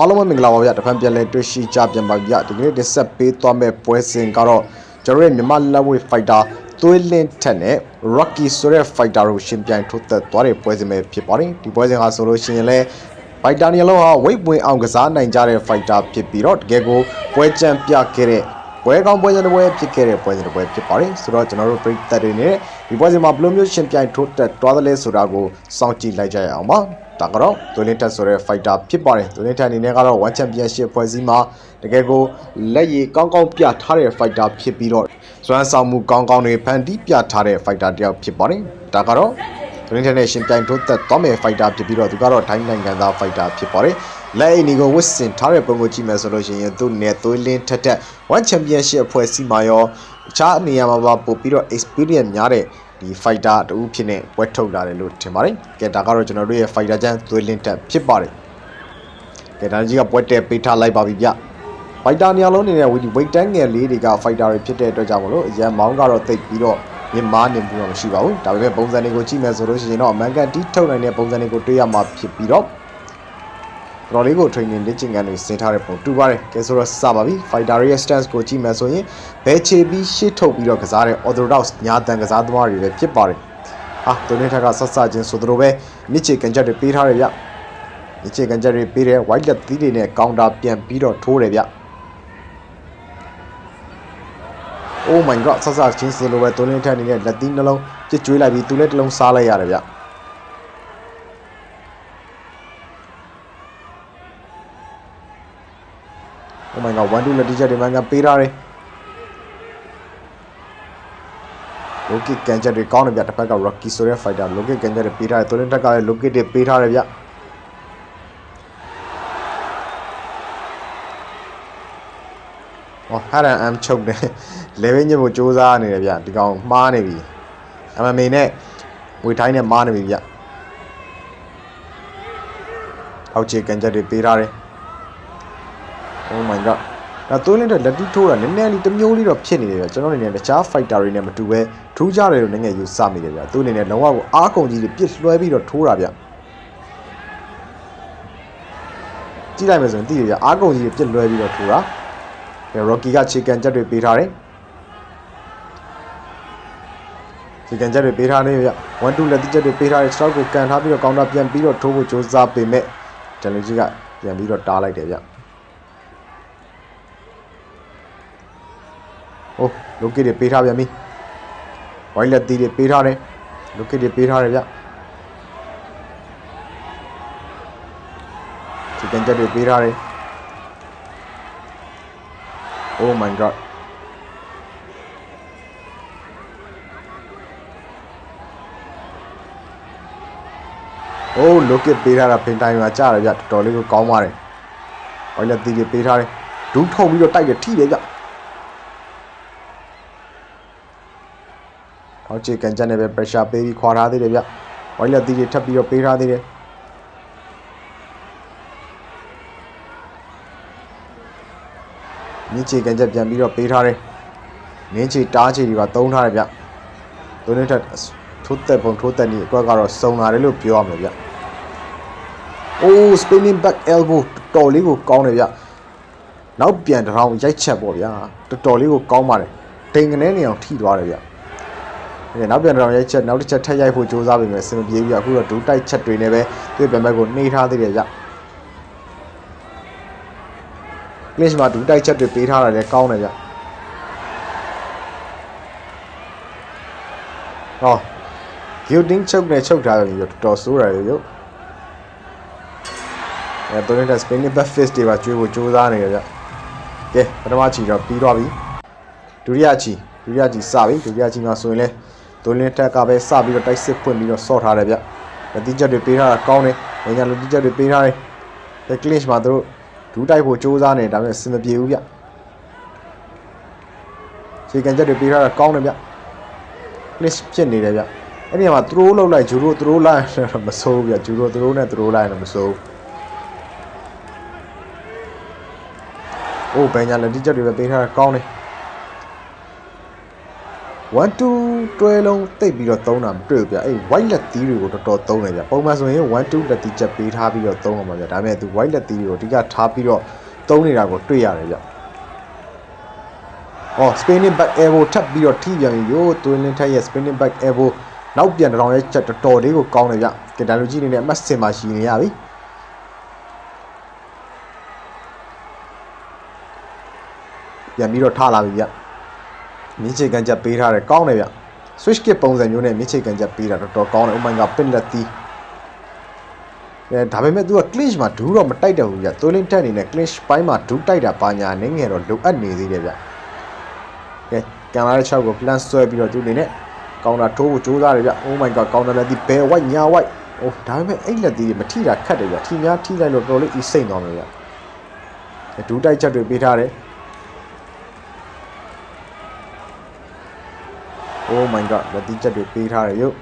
အားလုံးပဲမင်္ဂလာပါဗျာတဖန်ပြန်လဲတွေ့ရှိကြပြန်ပါဗျာဒီကနေ့တင်ဆက်ပေးသွားမယ့်ပွဲစဉ်ကတော့ကျွန်တော်ရဲ့မြန်မာလက်ဝဲ fighter သွေးလင်းထက်နဲ့ Rocky ဆိုတဲ့ fighter ကိုရှင်ပြိုင်ထုတ်သက်သွားတဲ့ပွဲစဉ်ပဲဖြစ်ပါတယ်ဒီပွဲစဉ်ဟာဆိုလို့ရှိရင်လဲ fighter နေရာလုံးဟာ weight ဝင်အောင်ကစားနိုင်ကြတဲ့ fighter ဖြစ်ပြီးတော့တကယ်ကိုပွဲချမ်းပြခဲ့တဲ့ ပွဲကောင်းပွဲစဉ်တစ်ပွဲဖြစ်ခဲ့တဲ့ပွဲစဉ်တစ်ပွဲဖြစ်ပါတယ်ဆိုတော့ကျွန်တော်တို့ပရိသတ်တွေနဲ့ဒီပွဲစဉ်မှာဘယ်လိုမျိုးရှင်ပြိုင်ထုတ်သက်သွားသလဲဆိုတာကိုစောင့်ကြည့်လိုက်ကြရအောင်ပါဒါကတော့သွေးလင်းတက်ဆိုတဲ့ fighter ဖြစ်ပါတယ်သွေးလင်းတက်အနေနဲ့ကတော့ one championship ဖွဲ့စည်းမှာတကယ်ကိုလက်ရည်ကောင်းကောင်းပြထားတဲ့ fighter ဖြစ်ပြီးတော့စွမ်းဆောင်မှုကောင်းကောင်းတွေဖန်တီးပြထားတဲ့ fighter တစ်ယောက်ဖြစ်ပါတယ်ဒါကတော့သွေးလင်းတက်နဲ့ရှင်ပြိုင်ထိုးသက်သွားမယ့် fighter ဖြစ်ပြီးတော့သူကတော့တိုင်းနိုင်ငံသား fighter ဖြစ်ပါတယ် လက်အိမ်ကိုဝစ်စင်ထားတဲ့ပုံကိုကြည့်မယ်ဆိုလို့ရှိရင်သူ့နဲ့သွေးလင်းထက်ထက် one championship ဖွဲ့စည်းမှာရောအခြားနေရာမှာပါပို့ပြီးတော့ experience များတဲ့ဒီ fighter တူဖြစ်နေဝက်ထုတ်လာတယ်လို့ထင်ပါတယ်။ကဲဒါကတော့ကျွန်တော်တို့ရဲ့ fighter ချမ်းသွေးလင်းတက်ဖြစ်ပါတယ်။ကဲဒါကြီးကပွဲတက်ပေးထားလိုက်ပါပြီဗျ။ fighter နေရာလုံးအနေနဲ့ weight တန်းငယ်လေးတွေက fighter တွေဖြစ်တဲ့အတွက်ကြောင့်မလို့အရန်မောင်းကတော့တိတ်ပြီးတော့မြင်မာနေမှုတော့မရှိပါဘူး။ဒါပေမဲ့ပုံစံတွေကိုကြည့်မယ်ဆိုလို့ရှိရင်တော့အမှန်ကန်တီးထုတ်နိုင်တဲ့ပုံစံတွေကိုတွေ့ရမှာဖြစ်ပြီးတော့ တော်လေးကို training လေ့ကျင့်ခန်းတွေဆင်းထားတဲ့ပုံတူပါတယ်။ကဲဆိုတော့စပါပြီ။ fighter ရဲ့ stance ကိုကြည့်မယ်ဆိုရင်ဘဲချေပြီးရှေ့ထုတ်ပြီးတော့ကစားတဲ့ orthodox ညာတန်ကစားသမားတွေပဲဖြစ်ပါတယ်။ဟာတိုနေထက်ကဆက်ဆချင်းဆိုသလိုပဲမြစ်ချေကန်ချက်တွေပေးထားတယ်ဗျ။မြစ်ချေကန်ချက်တွေပေးတယ် white လက်သီးတွေနဲ့ counter ပြန်ပြီးတော့ထိုးတယ်ဗျ။ Oh my god ဆက်ဆချင်းဆိုလိုပဲတိုနေထက်အနေနဲ့လက်သီးနှလုံးပြစ်ကျွေးလိုက်ပြီးသူလည်းတစ်လုံးစားလိုက်ရတယ်ဗျ။ Oh my god 1 2လက်တီချက်တွေမှန်ကန်ပေးထားတယ်။ Loki ကန်ချက်တွေကောင်းတယ်ဗျတစ်ဖက်က Rocky ဆိုတဲ့ fighter Loki ကန်ချက်တွေပေးထားတယ်သူလည်းတက်ကလည်း Loki တွေပေးထားတယ်ဗျဟောဟာရန်အမ်ချုပ်တယ် level ညစ်ဖို့စူးစမ်းနေတယ်ဗျဒီကောင်မှားနေပြီ MMA နဲ့ဝေထိုင်းနဲ့မှားနေပြီဗျအောက်ခြေကန်ချက်တွေပေးထားတယ် Oh my god ဒါသွေးလင်းတဲ့လက်တီထိုးတာနည်းနည်းလေးတစ်မျိုးလေးတော့ဖြစ်နေတယ်ဗျကျွန်တော်အနေနဲ့တခြား fighter တွေနဲ့မတူပဲထူးကြတယ်လို့နည်းငယ်ယူစမိတယ်ဗျသူအနေနဲ့လုံးဝကိုအားကုန်ကြီးတွေပြစ်လွှဲပြီးတော့ထိုးတာဗျကြည့်လိုက်မယ်ဆိုရင်သိတယ်ဗျအားကုန်ကြီးတွေပြစ်လွှဲပြီးတော့ထိုးတာအဲ Rocky ကခြေကန်ချက်တွေပေးထားတယ်ခြေကန်ချက်တွေပေးထားနေဗျ1 2လက်တီချက်တွေပေးထားတယ်6ကိုကန်ထားပြီးတော့ကောင်တာပြန်ပြီးတော့ထိုးဖို့ကြိုးစားပေမဲ့ challenge ကပြန်ပြီးတော့တားလိုက်တယ်ဗျ ဟိုလိုကေတွေပေးထားပြန်ပြီဝိုင်းလက်တီတွေပေးထားတယ်လိုကေတွေပေးထားတယ်ဗျချီကန်ချက်တွေပေးထားတယ် Oh my god ိုးလိုကစ်ပေးထားတာဖင်တိုင်းမှာကြားတယ်ဗျတော်တော်လေးကိုကောင်းပါတယ်။ဟိုလည်းတီးကြီးပေးထားတယ်။ဒူးထုတ်ပြီးတော့တိုက်တယ်ထိတယ်ဗျ။ အောက်ခြေကန်ချက်နဲ့ပဲ pressure ပေးပြီးခွာထားသေးတယ်ဗျ။ white လက်သီးတွေထပ်ပြီးတော့ပေးထားသေးတယ်။မြင်းချေကန်ချက်ပြန်ပြီးတော့ပေးထားတယ်။မြင်းချေတားချေတွေကသုံးထားတယ်ဗျ။သူနဲ့ထက်ထိုးသက်ပုံထိုးသက်နေအကွက်ကတော့စုံလာတယ်လို့ပြောရမှာဗျ။ Oh spinning back elbow တော်တော်လေးကိုကောင်းတယ်ဗျ။နောက်ပြန်တစ်ထောင်ရိုက်ချက်ပေါ့ဗျာ။တော်တော်လေးကိုကောင်းပါတယ်။တိန်ကနေနေအောင်ထိသွားတယ်ဗျ။အဲ နောက်ပြန်တော့ရိုက်ချက်နောက်တစ်ချက်ထပ်ရိုက်ဖို့ကြိုးစားပေမဲ့စင်မပြေဘူးအခုတော့ဒူးတိုက်ချက်တွေနဲ့ပဲသူ့ပြန်ဘက်ကိုနှိထားသေးတယ်ကြကလစ်မှာဒူးတိုက်ချက်တွေပေးထားတာလည်းကောင်းတယ်ကြဟောဂီယိုတင်းချုပ်နဲ့ချုပ်ထားတယ်တော်တော်ဆိုးရတယ်ရုပ်အဲတော်နေတဲ့ spinning back fist တွေပါကျွေးဖို့ကြိုးစားနေကြကြကဲပထမချီတော့ပြီးသွားပြီဒုတိယချီဒုတိယချီစပြီဒုတိယချီမှာဆိုရင်လည်း ဒိုလင်းတက်ကပဲစပြီးတော့တိုက်စစ်ဖွင့်ပြီးတော့ဆော့ထားတယ်ဗျလက်တိချက်တွေပေးထားတာကောင်းတယ်။ညာလက်တိချက်တွေပေးထားတယ်။ဒီကလစ်မှာသူတို့ဒူးတိုက်ဖို့စူးစမ်းနေတယ်ဒါပေမဲ့အဆင်မပြေဘူးဗျ။ခြေကန်ချက်တွေပေးထားတာကောင်းတယ်ဗျ။ကလစ်ဖြစ်နေတယ်ဗျ။အဲ့ဒီမှာသူတို့လောက်လိုက်ဂျူရိုသူတို့လိုက်မစိုးဘူးဗျဂျူရိုသူတို့နဲ့သူတို့လိုက်တော့မစိုးဘူး။အိုးဘယ်ညာလက်တိချက်တွေပဲပေးထားတာကောင်းတယ်။ 1 2တွဲလုံးတိတ်ပြီးတော့သုံးတာမတွေ့ဘူးဗျအဲ့ white လက်သီးတွေကိုတော်တော်သုံးတယ်ဗျပုံမှန်ဆိုရင်1 2လက်သီးချက်ပေးထားပြီးတော့သုံးအောင်ပါဗျဒါပေမဲ့သူ white လက်သီးတွေကိုအဓိကထားပြီးတော့သုံးနေတာကိုတွေ့ရတယ်ဗျအော် spinning back elbow ထပ်ပြီးတော့ထိပြန်ပြီရိုးသွင်းလင်းထက်ရဲ့ spinning back elbow နောက်ပြန်တောင်ရဲ့ချက်တော်တော်လေးကိုကောင်းတယ်ဗျကဒါလိုကြီးနေနဲ့အမတ်စင်မှာရှိနေရပြီပြန်ပြီးတော့ထလာပြီဗျ မြင်းချေကန်ချက်ပေးထားတယ်ကောင်းတယ်ဗျ switch kick ပုံစံမျိုးနဲ့မြင်းချေကန်ချက်ပေးတာတော်တော်ကောင်းတယ် oh my god ပင်လက်သီးအဲဒါပေမဲ့ तू က clinch မှာဒူးတော့မတိုက်တယ်ဘူးဗျသွေးလင်းတက်အနေနဲ့ clinch ပိုင်းမှာဒူးတိုက်တာပါညာနည်းငယ်တော့လိုအပ်နေသေးတယ်ဗျကဲကင်လာတဲ့6ကို plan ဆွဲပြီးတော့သူအနေနဲ့ကောင်တာထိုးဖို့ကြိုးစားတယ်ဗျ oh my god ကောင်တာလက်သီးဘယ် white ညာ white အိုးဒါပေမဲ့အဲ့လက်သီးတွေမထိတာခတ်တယ်ဗျထိများထိလိုက်လို့တော်တော်လေးအီးစိမ့်သွားမယ်ဗျဒူးတိုက်ချက်တွေပေးထားတယ် oh my god လက်သီးချက်တွေပေးထားတယ်ယုတ်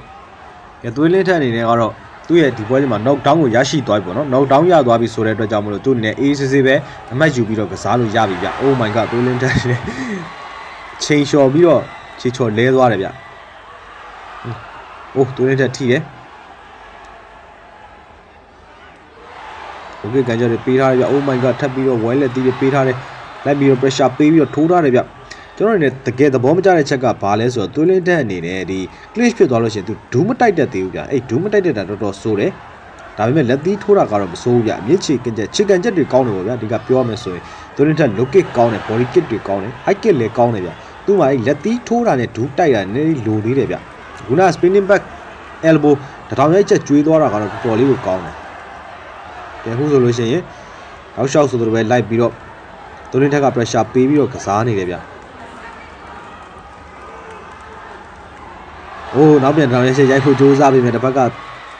ကဲသွေးလင်းထက်အနေနဲ့ကတော့သူ့ရဲ့ဒီပွဲချိန်မှာ knock down ကိုရရှိသွားပြီပေါ့နော် knock down ရသွားပြီဆိုတဲ့အတွက်ကြောင့်မလို့သူ့အနေနဲ့အေးဆေးဆေးပဲအမှတ်ယူပြီးတော့ကစားလို့ရပြီဗျ oh my god သွေးလင်းထက်နေချိန်လျှော်ပြီးတော့ခြေချော်လဲသွားတယ်ဗျအိုးသွေးလင်းထက်ထိတယ်โอเคကန်ကြတွေပေးထားတယ်ဗျ oh my god ထပ်ပြီးတော့ wireless တီးတွေပေးထားတယ်လိုက်ပြီးတော့ pressure ပေးပြီးတော့ထိုးထားတယ်ဗျ ကျွန်တော်တို့လည်းတကယ်သဘောမကျတဲ့ချက်ကဘာလဲဆိုတော့သွေးလင်းတက်အနေနဲ့ဒီ glitch ဖြစ်သွားလို့ရှိရင်သူဒူးမတိုက်တတ်သေးဘူးဗျအဲ့ဒူးမတိုက်တတ်တာတော်တော်ဆိုးတယ်ဒါပေမဲ့လက်သီးထိုးတာကတော့မဆိုးဘူးဗျအမြင့်ချေကင်ချက်ချီကန်ချက်တွေကောင်းတယ်ပေါ့ဗျာဒီကပြောရမယ်ဆိုရင်သွေးလင်းတက် low kick ကောင်းတယ် body kick တွေကောင်းတယ် high kick လည်းကောင်းတယ်ဗျသူ့မှာအဲ့လက်သီးထိုးတာနဲ့ဒူးတိုက်တာနည်းနည်းလိုသေးတယ်ဗျခုန spinning back elbow တထောင်ရိုက်ချက်ကျွေးသွားတာကတော့တော်တော်လေးကိုကောင်းတယ်ကဲခုဆိုလို့ရှိရင်တောက်လျှောက်ဆိုတော့ပဲလိုက်ပြီးတော့သွေးလင်းထက်က pressure ပေးပြီးတော့ကစားနေတယ်ဗျ။ အိုးနောက်ပြန်တောင်ရဲရှေ့ရိုက်ဖို့ကြိုးစားပြီးမြတ်တစ်ဖက်က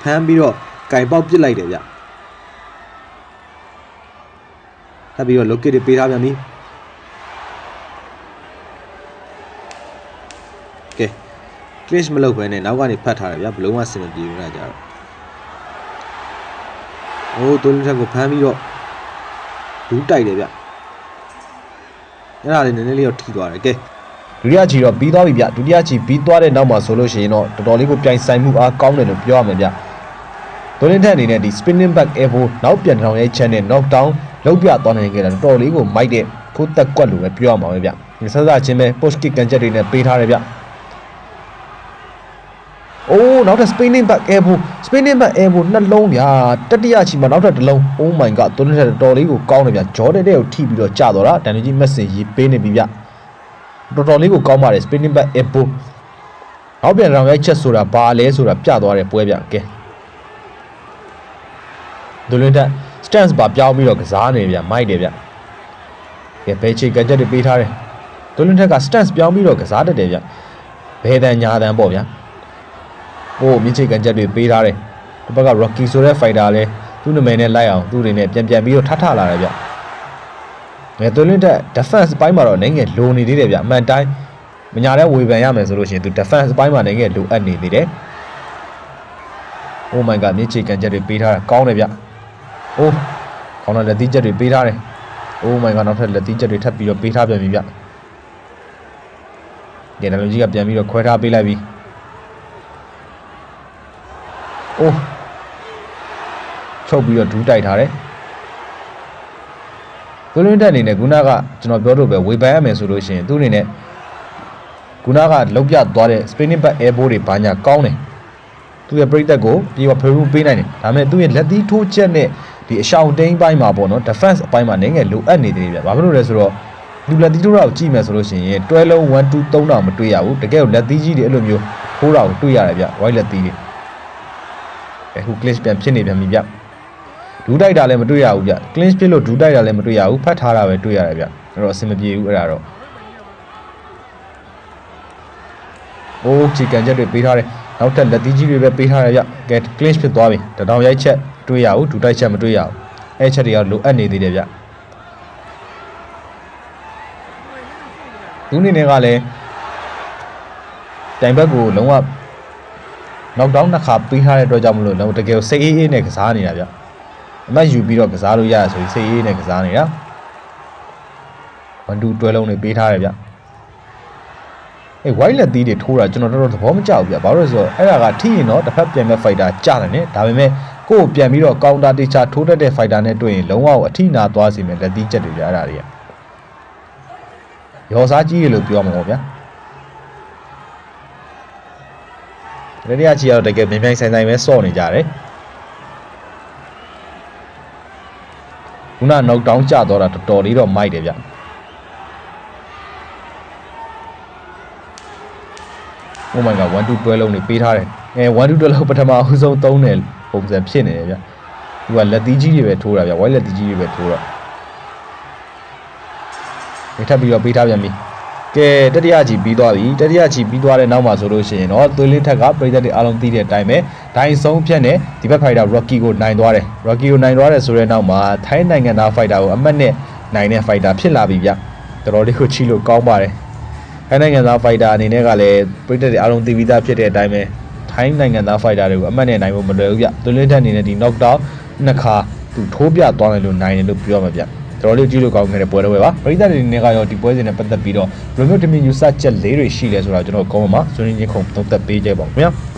ဖမ်းပြီးတော့ကင်ပေါက်ပစ်လိုက်တယ်ဗျ။ထပ်ပြီးတော့ locket တွေပေးထားပြန်ပြီ။ကဲ clinch မလုပ်ဘဲနဲ့နောက်ကနေဖတ်ထားတယ်ဗျဘလုံးဝစင်မပြေဘူးလားကြတော့။အိုးတွန်းထက်ကိုဖမ်းပြီးတော့ဒူးတိုက်တယ်ဗျ။အဲ့ဒါလေးနည်းနည်းလေးတော့ထိသွားတယ်ကဲ။ ဒုတိယချီတော့ပြီးသွားပြီဗျဒုတိယချီပြီးသွားတဲ့နောက်မှာဆိုလို့ရှိရင်တော့တော်တော်လေးကိုပြိုင်ဆိုင်မှုအားကောင်းတယ်လို့ပြောရမယ်ဗျဒိုလင်ထက်အနေနဲ့ဒီ spinning back elbow နောက်ပြန်ထောင်ရဲ့ချက်နဲ့ knock down လောက်ပြသွားနိုင်ခဲ့တာတော်တော်လေးကိုမိုက်တဲ့ဖိုးသက်ကွက်လို့ပဲပြောရမှာပဲဗျဒီဆက်စားချင်းပဲ push kick ကန်ချက်တွေနဲ့ပေးထားတယ်ဗျအိုးနောက်ထပ် spinning back elbow spinning back elbow နှလုံးဗျာတတိယချီမှာနောက်ထပ်တစ်လုံး oh my god ဒိုလင်ထက်တော်တော်လေးကိုကောင်းတယ်ဗျဂျော်ဒန်တဲ့ကိုထိပြီးတော့ကြာတော့တာဒန်နီဂျီမက်ဆင်ရေးပေးနေပြီဗျ တော်တော်လေးကိုကောင်းပါတယ် spinning back elbow နောက်ပြန်ရောင်ရိုက်ချက်ဆိုတာဘာလဲဆိုတာပြသွားတဲ့ပွဲပြကဲဒူလင်တက် stance ပါပြောင်းပြီးတော့ကစားနေဗျမိုက်တယ်ဗျကဲဘဲချိတ်ကချက်တွေပေးထားတယ်ဒူလင်တက်က stance ပြောင်းပြီးတော့ကစားတတ်တယ်ဗျဘဲတန်ညာတန်ပေါ့ဗျဟိုမြင့်ချိတ်ကချက်တွေပေးထားတယ်ဒီဘက်က Rocky ဆိုတဲ့ fighter လဲသူ့နာမည်နဲ့လိုက်အောင်သူ့အနေနဲ့ပြန်ပြန်ပြီးတော့ထထလာတယ်ဗျ ငယ်သွင်းလင်းတဲ့ defense ဘိုင်းမှာတော့နိုင်ငံလိုနေသေးတယ်ဗျအမှန်တိုင်းမညာတဲ့ဝေဖန်ရမယ်ဆိုလို့ရှိရင်သူ defense ဘိုင်းမှာနိုင်ငံလိုအပ်နေသေးတယ် Oh my god မြေချေကန်ချက်တွေပေးထားတာကောင်းတယ်ဗျ Oh ကောင်းတဲ့လက်သီးချက်တွေပေးထားတယ် Oh my god နောက်ထပ်လက်သီးချက်တွေထပ်ပြီးတော့ပေးထားပြန်ပြီဗျဒီနယ်လိုကြီးကပြန်ပြီးတော့ခွဲထားပေးလိုက်ပြီ Oh ချုပ်ပြီးတော့ဒူးတိုက်ထားတယ် သူလွင်းတက်အနေနဲ့ခုနကကျွန်တော်ပြောလို့ပဲဝေဖန်ရမယ်ဆိုလို့ရှိရင်သူ့အနေနဲ့ခုနကလောက်ပြသွားတဲ့ spinning back elbow တွေဘာညာကောင်းတယ်သူ့ရဲ့ပရိသတ်ကိုပြေဝဖေဖူးပေးနိုင်တယ်ဒါပေမဲ့သူ့ရဲ့လက်သီးထိုးချက်နဲ့ဒီအရှောင်တိန်ပိုင်းမှာပေါ့နော် defense အပိုင်းမှာနေငယ်လိုအပ်နေတယ်ဗျဘာဖြစ်လို့လဲဆိုတော့လူလက်သီးထိုးတာကိုကြည့်မယ်ဆိုလို့ရှိရင်တွဲလုံး1 2 3တောင်မတွေ့ရဘူးတကယ်ကိုလက်သီးကြီးတွေအဲ့လိုမျိုးထိုးတာကိုတွေ့ရတယ်ဗျ white လက်သီးတွေအဲဟို glitch ပြန်ဖြစ်နေပြန်ပြီဗျ ဒူးတိုက်တာလည်းမတွေ့ရဘူးဗျ clinch ဖြစ်လို့ဒူးတိုက်တာလည်းမတွေ့ရဘူးဖတ်ထားတာပဲတွေ့ရတယ်ဗျအဲ့တော့အဆင်မပြေဘူးအဲ့ဒါတော့အိုးချီကန်ချက်တွေပေးထားတယ်နောက်ထပ်လက်သီးကြီးတွေပဲပေးထားတယ်ဗျကဲ clinch ဖြစ်သွားပြီတတောင်ရိုက်ချက်တွေ့ရဘူးဒူးတိုက်ချက်မတွေ့ရဘူးအဲ့ချက်တွေကလိုအပ်နေသေးတယ်ဗျသူအနေနဲ့ကလည်းတိုင်ဘက်ကိုလုံးဝနောက်တောင်းတစ်ခါပေးထားတဲ့အတွက်ကြောင့်မလို့တော့တကယ်စိတ်အေးအေးနဲ့ကစားနေတာဗျ အမတ်ယူပြီးတော့ကစားလို့ရရဆိုရင်စိတ်အေးအေးနဲ့ကစားနေတာ1 2တွဲလုံးတွေပေးထားတယ်ဗျအဲ white လက်သီးတွေထိုးတာကျွန်တော်တော်တော်သဘောမကျဘူးဗျဘာလို့လဲဆိုတော့အဲ့ဒါကထိရင်တော့တစ်ဖက်ပြန်မဲ့ fighter ကြာတယ်နဲ့ဒါပေမဲ့ကိုယ့်ကိုပြန်ပြီးတော့ counter တေချာထိုးတတ်တဲ့ fighter နဲ့တွေ့ရင်လုံးဝအထိနာသွားစေမယ်လက်သီးချက်တွေဗျအဲ့ဒါတွေကရောစားကြီးရလို့ပြောမှာပေါ့ဗျာရရချီကတော့တကယ်မြန်မြန်ဆိုင်ဆိုင်ပဲစော့နေကြတယ် ခုန knock down ကျသွားတာတော်တော်လေးတော့မိုက်တယ်ဗျ Oh my god 1 2 12လုံးနေပေးထားတယ်အဲ1 2 12လုံးပထမအဦးဆုံးသုံးတယ်ပုံစံဖြစ်နေတယ်ဗျသူကလက်သီးကြီးတွေပဲထိုးတာဗျ white လက်သီးကြီးတွေပဲထိုးတော့ဒီထပ်ပြီးတော့ပေးထားပြန်ပြီ ကဲတတိယချီပြီးသွားပြီတတိယချီပြီးသွားတဲ့နောက်မှာဆိုလို့ရှိရင်တော့သွေးလင်းထက်ကပြည်သက်တွေအားလုံးသိတဲ့အတိုင်းပဲဒိုင်ဆုံးဖြတ်နဲ့ဒီဘက်ဖိုက်တာ Rocky ကိုနိုင်သွားတယ် Rocky ကိုနိုင်သွားတယ်ဆိုတဲ့နောက်မှာထိုင်းနိုင်ငံသားဖိုက်တာကိုအမတ်နဲ့နိုင်တဲ့ဖိုက်တာဖြစ်လာပြီဗျတော်တော်လေးကိုချီလို့ကောင်းပါတယ်ထိုင်းနိုင်ငံသား fighter အနေနဲ့ကလည်းပြည်သက်တွေအားလုံးသိပြီးသားဖြစ်တဲ့အတိုင်းပဲထိုင်းနိုင်ငံသား fighter တွေကိုအမှတ်နဲ့နိုင်ဖို့မလွယ်ဘူးဗျ။သူလင်းထက်အနေနဲ့ဒီ knockdown နှစ်ခါသူထိုးပြသွားတယ်လို့နိုင်တယ်လို့ပြောမှာဗျ။ တော်တော်လေးကြည့်လို့ကောင်းခဲ့တဲ့ပွဲတော်ပဲပါ။ပြည်သက်တွေအနေနဲ့ကရောဒီပွဲစဉ်နဲ့ပတ်သက်ပြီးတော့ remote team ယူဆချက်လေးတွေရှိလဲဆိုတော့ကျွန်တော်ကောင်းပါမှာဆွေးနွေးချင်းခုံသုံးသက်ပေးကြပါဦးခင်ဗျာ။